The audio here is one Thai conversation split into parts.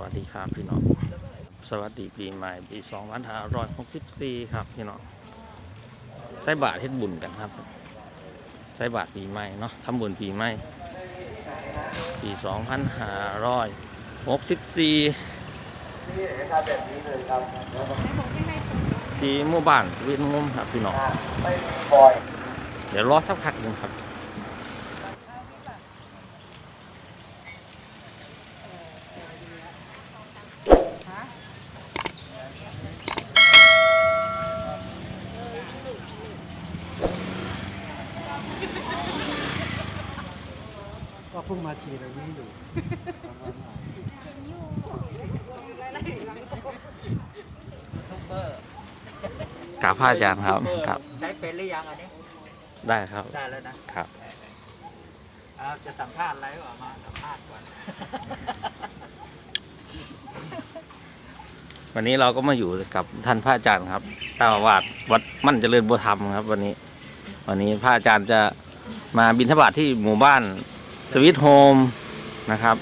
วัสดีครับพี่น้อง สวัสดีปีใหม่ปี2564ครับพี่น้องใส่บาทเฮ็ดบุญกันครับ ใส่บาทปีใหม่เนาะทำบุญปีใหม่ ปี2564ที่หมู่บ้านสวิตงมครับพี่น้องเดี๋ยวรอสักพักหนึ่งครับ ก็เพิ่งมาฉีดอะไรนี้อยู่ ทูบเบอร์ กราบ พระอาจารย์ครับครับ ใช้เป็นหรือยังอันนี้ได้ครับได้แล้วนะครับเอาจะสัมภาษณ์อะไรก็เอามาสัมภาษณ์ก่อน วันนี้เราก็มาอยู่กับท่านพระอาจารย์ครับเจ้าอาวาสวัดมั่นเจริญบัวธรรมครับ วันนี้ วันนี้พระอาจารย์จะมาบิณฑบาตที่หมู่บ้านสวิตโฮมนะครับ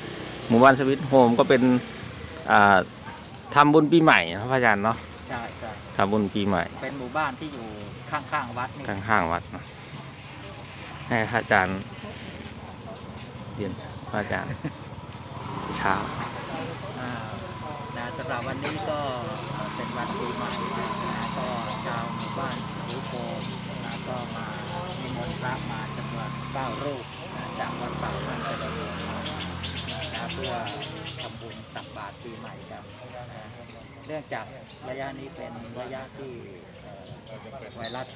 หมู่บ้านสวิตโฮมก็เป็นอ่าทำบุญปีใหม่นะครับพระอาจารย์เนาะใช่ใช่ทำบุญปีใหม่ เป็นหมู่บ้านที่อยู่ข้างๆวัดนี่ข้างๆวัดนะให้พระอาจารย์เรียนพระอาจารย์เช้าอ่านะสำหรับวันนี้ก็เป็นวันปีใหม่นะก็ชาวหมู่บ้านสมุโพนะก็มานิมนต์พระมาจำนวนเก้ารูปนะจากวัดป่าท่านเจริญธรรมนะเพื่อ ทำบุญตักบาตรปีใหม่กันเนื่องจากระยะนี้เป็นระยะที่ไวรัส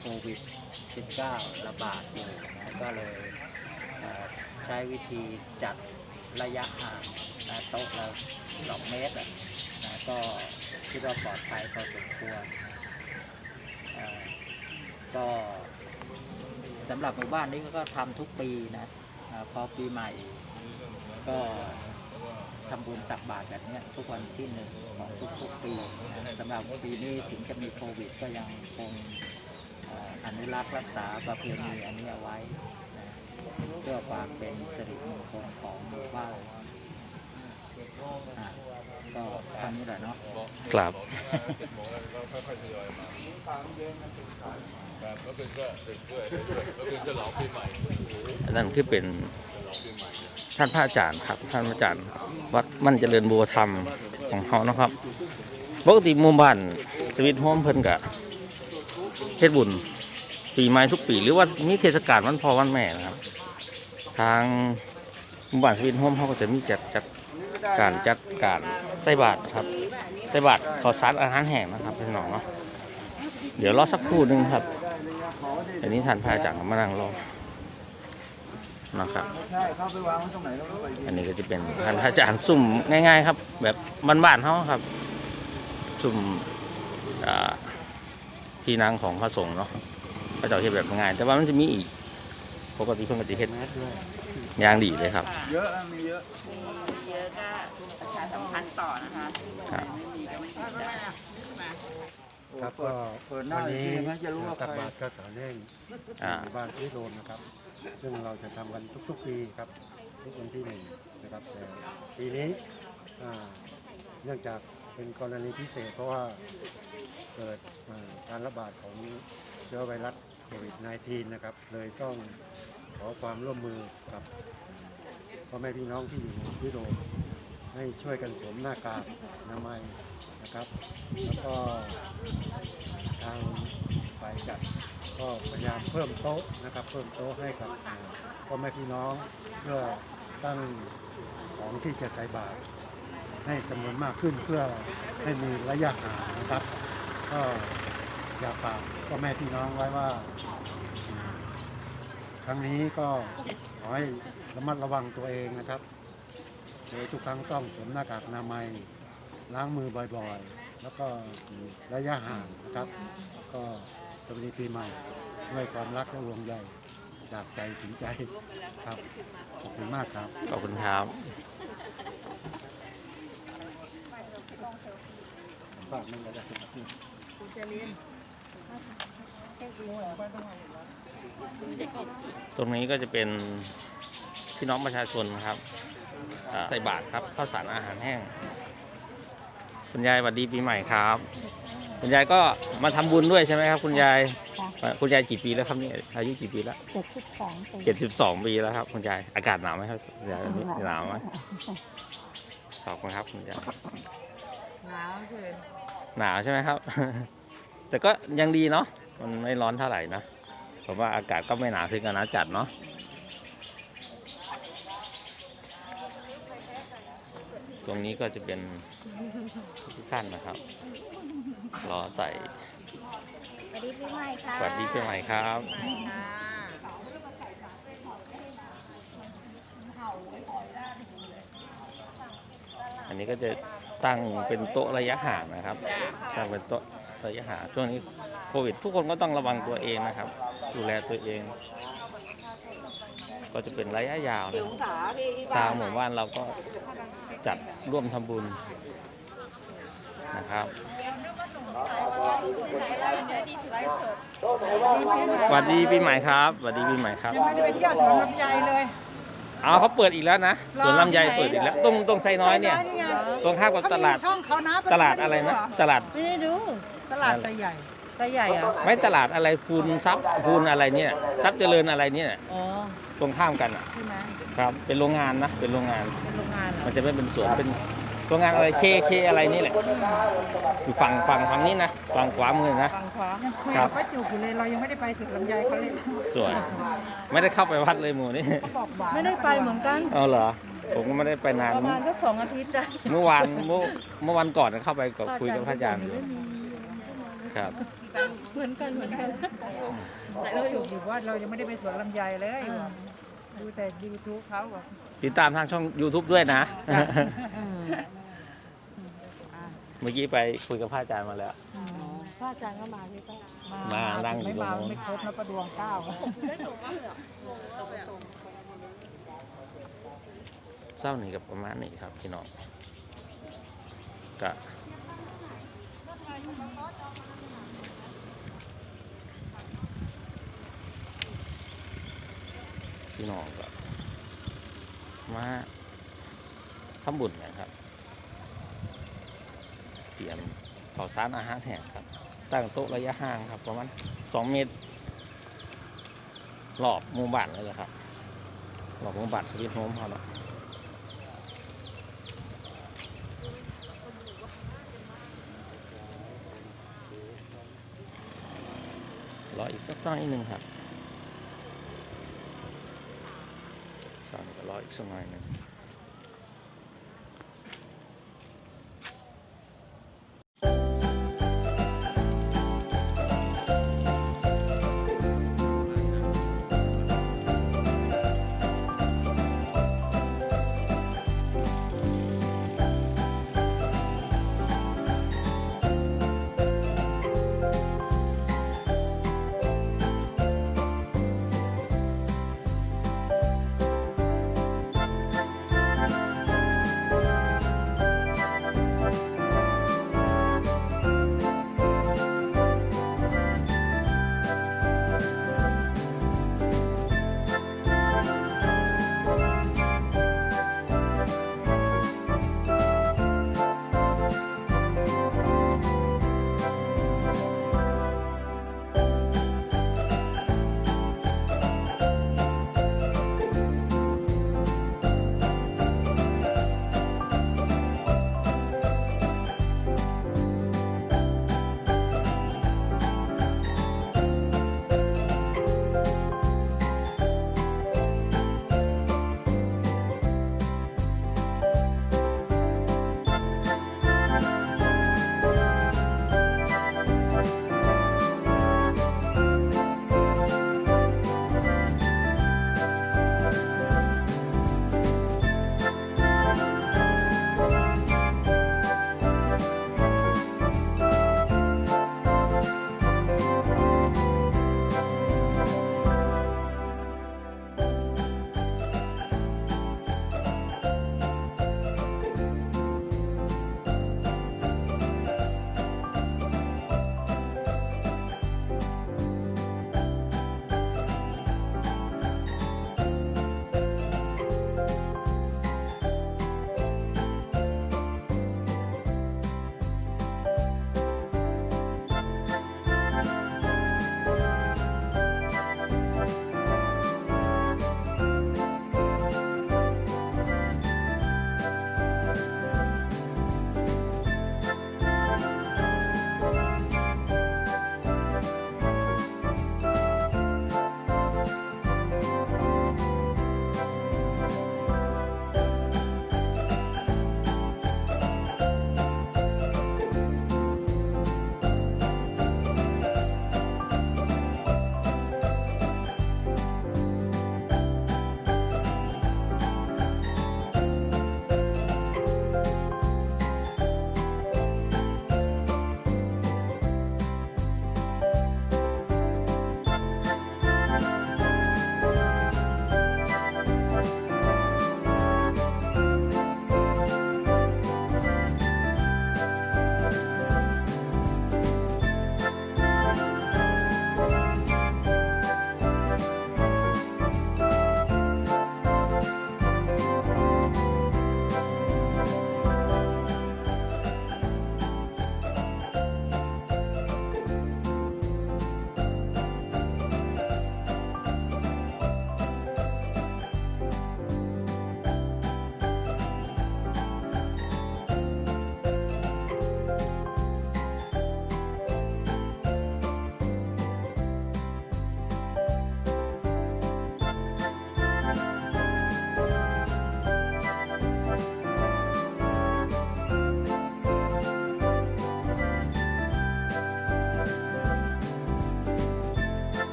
โควิด 19 ระบาดอยู่นะก็เลยใช้วิธีจัดระยะห่างนะโต๊ะละ2เมตรนะก็คิดว่าปลอดภัยพอสมควรก็สำหรับหมู่บ้านนี้ก็ทำทุกปีนะพอปีใหม่ก็ ทำบุญตักบาตรแบบนี้ทุกวันที่หนึ่งของทุกๆปีสำหรับปีนี้ถึงจะมีโควิดก็ยังคงอนุรักษ์รักษาประเพณีอันนี้เอาไว้เพื่อความเป็นสิริมงคลของหมู่บ้าน ก็เท่านี้แหละเนาะกราบอันนั้นคือเป็นท่านพระอาจารย์ครับ ท่านพระอาจารย์วัดมั่นเจริญบัวธรรมของเขานะครับปกติหมู่บ้านสวิตโฮมเพิ่นกะเฮ็ดบุญปีใหม่ทุกปี หรือว่ามีเทศกาลวันพ่อวันแม่นะครับ ทางหมู่บ้านสวิตโฮมเขาก็จะมีจัดจัด การจัดการใส่บาตรครับใส่บาตรขอสารอาหารแห้งนะครับพี่น้องเนาะเดี๋ยวรอสักครู่หนึงครับอันนี้ท่านพระอาจารย์ก็มานั่งรอนะครับอันนี้ก็จะเป็นท่านพระอาจารย์ซุ่มง่าย ๆ ครับ แบบบ้านๆเขาครับ ซุ่มที่นั่งของพระสงฆ์เนาะพระเจ้าเฮ็ดแบบง่ายแต่ว่ามันจะมีอีกปกติเพิ่นก็จะเฮ็ดยางดีเลยครับ เยอะมีเยอะ ยอะก็ประชาสัมพันธ์ต่อนะคะครับ ไม่มีก็ไม่มีได้ครับก็เปิดหน้าวันอีกนี้ทีมันจะรู้ว่าตักใครบาตรกระสานแห้งอ่า หมู่บ้านที่โดนนะครับ ซึ่งเราจะทำกันทุกๆปีครับ ทุกวันที่หนึ่งนะครับแต่ปีนี้อ่าเนื่องจากเป็นกรณีพิเศษ เพราะว่าเกิดอ่าการระบาดของเชื้อไวรัสโควิด -19 นะครับ เลยต้องขอความร่วมมือกับ พ่อแม่พี่น้องที่อยู่ที่โดนให้ช่วยกันสวมหน้ากากอนามัยนะครับ แล้วก็ทางฝ่ายจัดก็พยายามเพิ่มโต๊ะนะครับ เพิ่มโต๊ะให้กับพ่อแม่พี่น้องเพื่อตั้งของที่จะใส่บาตรให้จำนวนมากขึ้นเพื่อให้มีระยะห่างนะครับ ก็อยากฝากพ่อแม่พี่น้องไว้ว่า ครั้งนี้ก็ขอให้ ระมัดระวังตัวเองนะครับ โดยทุกครั้งต้องสวมหน้ากากอนามัย ล้างมือบ่อยๆ แล้วก็ระยะห่างนะครับก็สวัสดีปีใหม่ด้วยความรักและห่วงใยจากใจถึงใจครับขอบคุณมากครับขอบคุณครับฝากนึงก็จะเป็นที่ตรงนี้ก็จะเป็น พี่น้องประชาชนนะครับอ่าใส่บาตรครับข้าวสารอาหารแห้งคุณยายสวัสดีปีใหม่ครับ คุณยายก็มาทำบุญด้วยใช่ไหมครับ คุณยายคุณยายกี่ปีแล้วครับเนี่ยอายุกี่ปีแล้วเจ็ดสิบสองปีเจ็ดสิบสองปีแล้วครับคุณยายอากาศหนาวไหมครับคุณยายหนาวไหมขอบคุณครับคุณยายหนาวคือหนาวใช่ไหมครับ แต่ก็ยังดีเนาะมันไม่ร้อนเท่าไหร่นะผมว่าอากาศก็ไม่หนาวถึงกับหนาวจัดเนาะ ตรงนี้ก็จะเป็นทุกท่านนะครับ รอใส่สวัสดีปีใหม่ค่ะสวัสดีปีใหม่ครับอันนี้ก็จะตั้งเป็นโต๊ะระยะห่างนะครับ ตั้งเป็นโต๊ะระยะห่างช่วงนี้โควิด ทุกคนก็ต้องระวังตัวเองนะครับ ดูแลตัวเอง ก็จะเป็นระยะยาวเลยองศาพี่ที่ทาบ้างนหมู่บ้านเราก็ จัดร่วมทำบุญนะครับสวัสดีปีใหม่ครับสวัสดีปีใหม่ครับไม่ได้ไปเที่ยวสวนลำไยเลยเอาเขาเปิดอีกแล้วนะสวนลำไยเปิดอีกแล้วตรงตรงไซน้อยเนี่ยไงตรงข้ามกับเขาตมีลาดช่องเขานะตลาดอะไรนะ ตลาดไม่ได้ดูตลาดไซใหญ่ ไซใหญ่เหรอไม่ตลาดอะไรคูณทรัพย์คูณอะไรเนี่ยทรัพย์เจริญอะไรเนี่ยอ๋อตรงข้ามกันอะใช่ไหมครับ เป็นโรงงานนะเป็นโรงงานเป็นโรงงานเหรอมันจะไม่เป็นสวนเป็นโรงงานอะไรเคเคอะไรนี่แหละอยู่ฝั่งฝั่งฝั่งนี้นะฝั่งขวามือนะ ฝั่งขวายังคุยครักับบ ป้าจุกอยู่เลยเรายังไม่ได้ไปสวนลำไยเขาเลยสวย ไม่ได้เข้าไปวัดเลยหมู่นี่บอกหวานไม่ได้ไปเหมือนกันเอาเหรอ ผมก็ไม่ได้ไปนาน ประมาณสักสองอาทิตย์จ้ะเมื่อวานเมื่อเมื่อวันก่อนเข้าไปกับคุยกับพระอาจารย์อยู่ครับ เหมือนกันเหมือนกันแต่เราอยู่อยู่ว่าเรายังไม่ได้ไปสวนลำไยเลยดูแต่ยูทูบเขาบอกติดตามทางช่อง YouTube ด้วยนะอืมเมื่อกี้ไปคุยกับพระอาจารย์มาแล้วอ๋อพระอาจารย์ก็มาใช่ปะมานั่งอยู่ไม่ตรงมานู้น ไม่ครบแล้วประดวงเก้าเศร้านี่กับประมาณนี้ครับพี่น้องก็ พี่น้องก็มาทำบุญนะครับ เตรียมข้าวสารอาหารแห้งครับ ตั้งโต๊ะระยะห่างครับ ประมาณสองเมตรรอบหมู่บ้านเลยแหละครับรอบหมู่บ้านสวิตโฮมเขาเนาะรออีกสักหน่อยหนึ่งครับ สั่งก็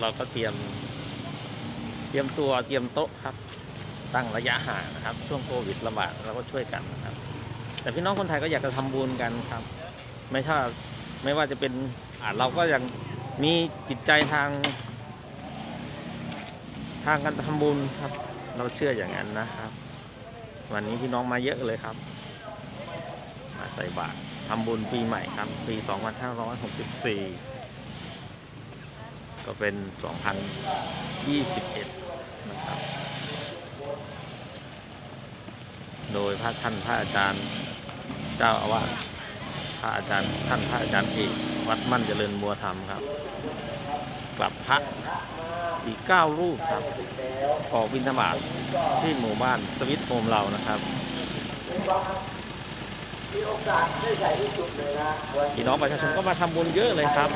เราก็เตรียม เตรียมตัวเตรียมโต๊ะครับ ตั้งระยะห่างนะครับ ช่วงโควิดระบาดเราก็ช่วยกันนะครับ แต่พี่น้องคนไทยก็อยากจะทำบุญกันครับ ไม่ใช่ไม่ว่าจะเป็นอ่าเราก็ยังมีจิตใจทาง ทางการทำบุญครับ เราเชื่ออย่างนั้นนะครับ วันนี้พี่น้องมาเยอะเลยครับ มาใส่บาตรทำบุญปีใหม่ครับ ปี 2564 ก็เป็น 2021 นะครับ โดยพระท่านพระอาจารย์เจ้าอาวาสพระอาจารย์ท่านพระอาจารย์เอกวัดมั่นเจริญบัวธรรมครับ กลับพระอีก 9 รูปครับ ออกบิณฑบาตที่หมู่บ้านสวิตโฮมเรานะครับพี่น้องประชาชนก็มาทำบุญเยอะเลยครับ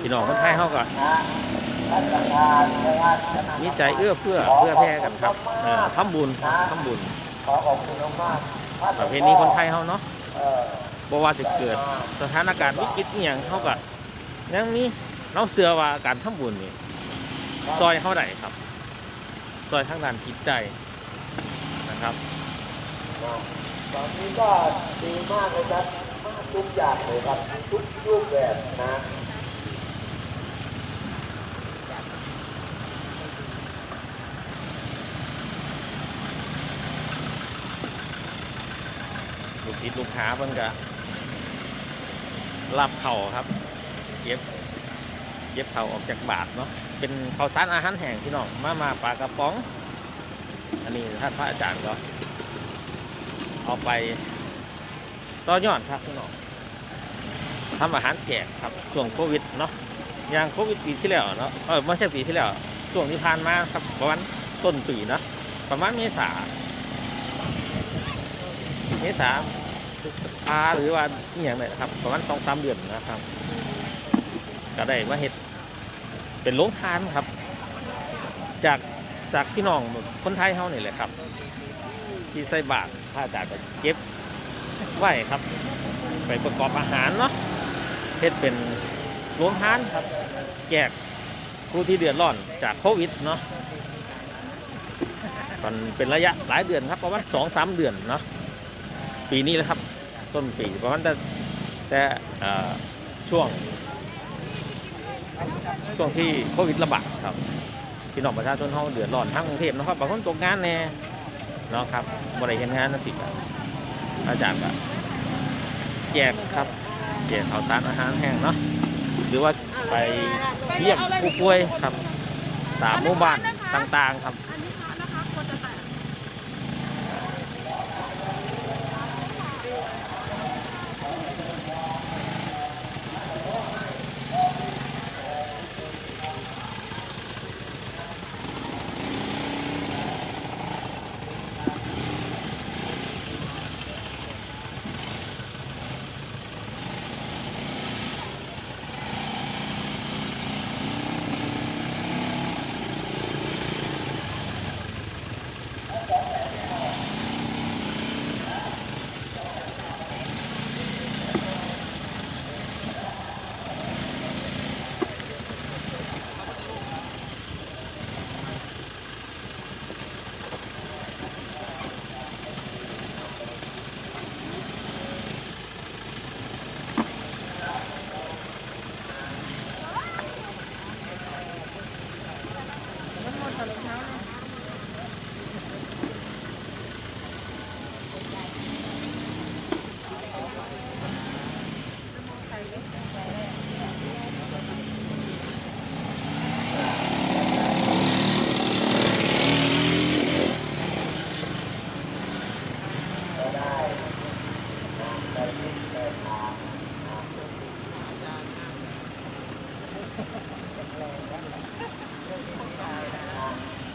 พี่น้องคนไทยเขาก็มีใจเอื้อเพื่อเพื่อแพร่กันครับเออทำบุญครับทำบุญประเพณีคนไทยเขาเนาะบว่าสิเกิดสถานการณ์วิกฤตอย่างเขาก็ยังมีเราเสือว่าการทำบุญนี่ซอยเขาได้ครับ ซอยทางด้านจิตใจ ครับตอนนี้ก็ดีมากเลยครับมากทุกอย่างเลยครับทุกรูปแบบนะลูกศิษย์ลูกค้าเพิ่นก็รับเข่าครับ เย็บ เย็บเข่าออกจากบาทเนาะเป็นข้าวสารอาหารแห้งพี่น้องมามาปลากระป๋อง อันนี้ท่านพระอาจารย์ก็เอาไปต่อยอดครับพี่น้องทำอาหารแจกครับช่วงโควิดเนาะอย่างโควิดปีที่แล้วเนาะเออไม่ใช่ปีที่แล้วช่วงที่ผ่านมาครับประมาณต้นปีเนาะประมาณเมษาเมษาพาหรือว่าอย่างไรครับประมาณสองสามเดือนนะครับ ก็ได้มาเห็ดเป็นโรงทานครับ จาก จากพี่น้องคนไทยเฮานี่แหละครับ ที่ใส่บาตรถ้าจากก็เก็บไว้ครับ ไปประกอบอาหารเนาะเฮ็ดเป็นโรงทานครับแจกผู้ที่เดือดร้อนจากโควิดเนาะตอนเป็นระยะหลายเดือนครับประมาณสองสามเดือนเนาะปีนี้แหละครับ ต้นปีประมาณแต่แต่ช่วง ช่วงที่โควิดระบาดครับ พี่น้องประชาชนเขาเดือดร้อนทั้งกรุงเทพนะครับบางคนตกงานแน่เนาะครับบริเห็นงานนะสิครับอาจารย์ก็แจกครับแจกข้าวสารอาหารแห้งเนาะหรือว่าไปเยี่ยมผู้ป่วยครับตามหมู่บ้านต่างๆครับ อันนี้ค่ะนะคะคนจะแตก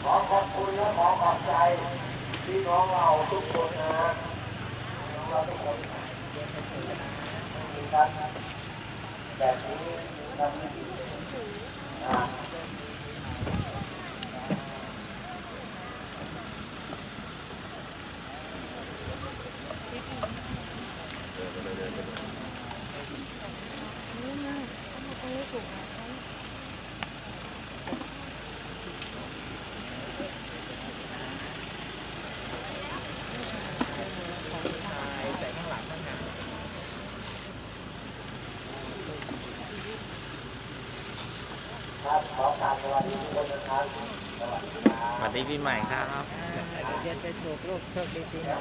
ขอขอบคุณและขอขอบใจพี่น้องเราทุกคนนะพี่น้องเราทุกคนมีกัน แบบนี้ทำนะวัสดีปีใหม่ครับ อ่าเรียนไปสู่ลูกโชคดีปีใหม่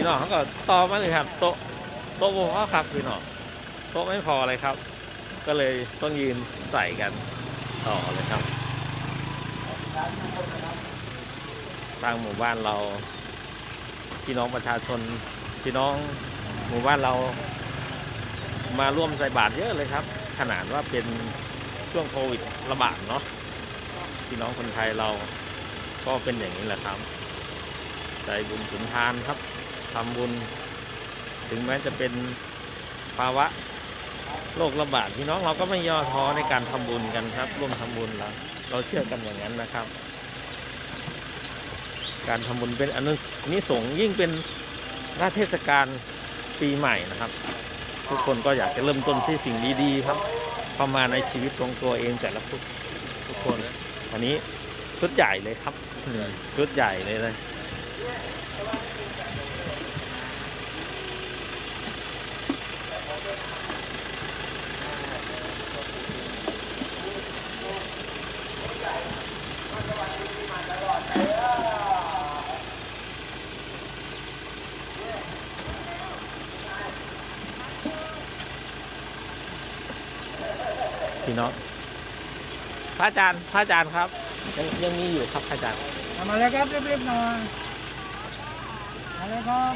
พี่น้องเขาก็ต่อมาเลยครับโต๊ะโต๊ะโมพ่อครับพี่น้องโต๊ะไม่พอเลยครับ ก็เลยต้องยืนใส่กันต่อเลยครับ ทางหมู่บ้านเราพี่น้องประชาชนพี่น้องหมู่บ้านเรามาร่วมใส่บาตรเยอะเลยครับ ขนาดว่าเป็นช่วงโควิดระบาดเนาะพี่น้องคนไทยเราก็เป็นอย่างนี้แหละครับใจบุญสุนทานครับ ทำบุญ ถึงแม้จะเป็นภาวะโรคระบาดพี่น้องเราก็ไม่ย่อท้อในการทำบุญกันครับ ร่วมทำบุญเราเราเชื่อกันอย่างนั้นนะครับ การทำบุญเป็นอนุนิสงยิ่งเป็นหน้าเทศกาลปีใหม่นะครับ ทุกคนก็อยากจะเริ่มต้นที่สิ่งดีๆครับเข้ามาในชีวิตของตัวเองแต่ละทุกทุกคนอันนี้ชุดใหญ่เลยครับอืมชุดใหญ่เลยเลย พี่น้องพระอาจารย์พระอาจารย์ครับ ยังยังมีอยู่ครับพระอาจารย์ เอามาเลยครับรีบๆหน่อยมาเลยครับ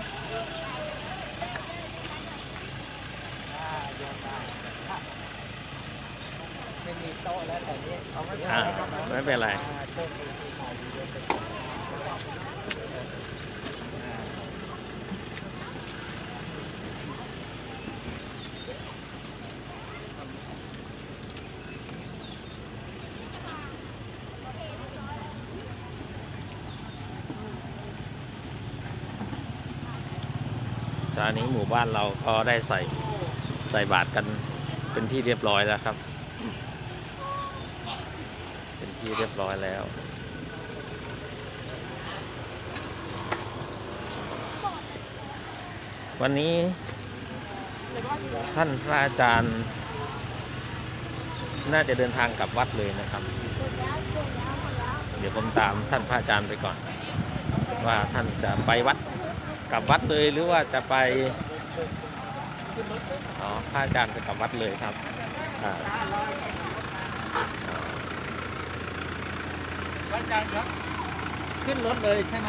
ไม่มีโต๊ะแล้วแต่นี้เอาไม่เป็นอ่าไรครับไม่เป็นไร อ่าโชคดีปีใหม่เรียน ไปสู่ชานี้หมู่บ้านเราก็ได้ใส่ใส่บาตรกันเป็นที่เรียบร้อยแล้วครับ เป็นที่เรียบร้อยแล้ววันนี้ท่านพระอาจารย์ น่าจะเดินทางกลับวัดเลยนะครับ เดี๋ยวผมตามท่านพระอาจารย์ไปก่อน ว่าท่านจะไปวัด กลับวัดเลยหรือว่าจะไปอ๋อพระอาจารย์จะกลับวัดเลยครับอ่าอาจารย์ครับขึ้นรถเลยใช่ไหม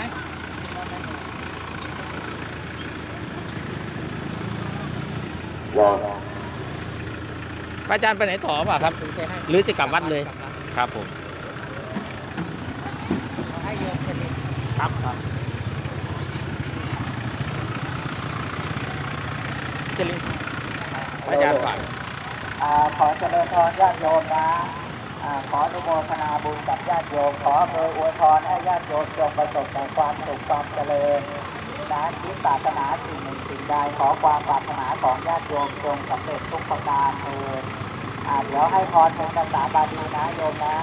พระอาจารย์ไปไหนต่อเปล่าครับถึงไปให้หรือจะกลับวัดเลยกลับวัดครับผมให้โยมชนิดครับครับเจริญพระ อาจารย์ฝากอ่าขอเจริญพรญาติโยมนะอ่าขออนุโมทนาบุญกับญาติโยม ขออำนวยอวยพรให้ญาติโยมจงประสบแต่ความสุขความเจริญนะคิดปรารถนาสิ่งหนึ่งสิ่งใดขอความปรารถนาของญาติโยมจงสำเร็จทุกประการเถิดอ่าเดี๋ยวให้พรเป็นภาษาบาลีนะโยมนะ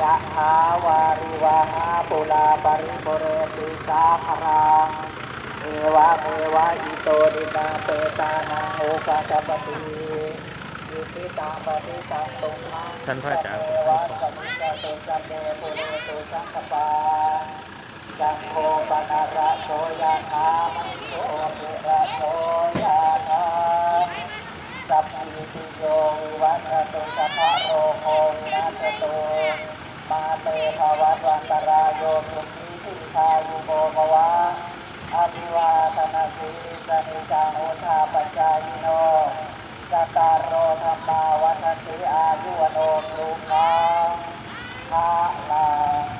ยะหาวาริวาหาปุลาปริปุเรติสาคารัง เอวะเมวะอิโตดินาเปตานังโอกาจปติอิทิตังปฏิตังตุงมังท่านพระอาจารย์เอวะสมิจตุสัมเดปุเรตุสังคปาจังโฆปนาระโสยะนามันโสติระโสยะนาสัพพิติโยวิวัตตุสัพพะโรโควินาศตุมาเตภวัตวันตรายโยสุขีทิคายุโกภวะ อภิวาทนาสีสนิจังอุทาปัจจายโนจตารโรธรรมาวัฏสีอายุวโนกรุงนังพระลัง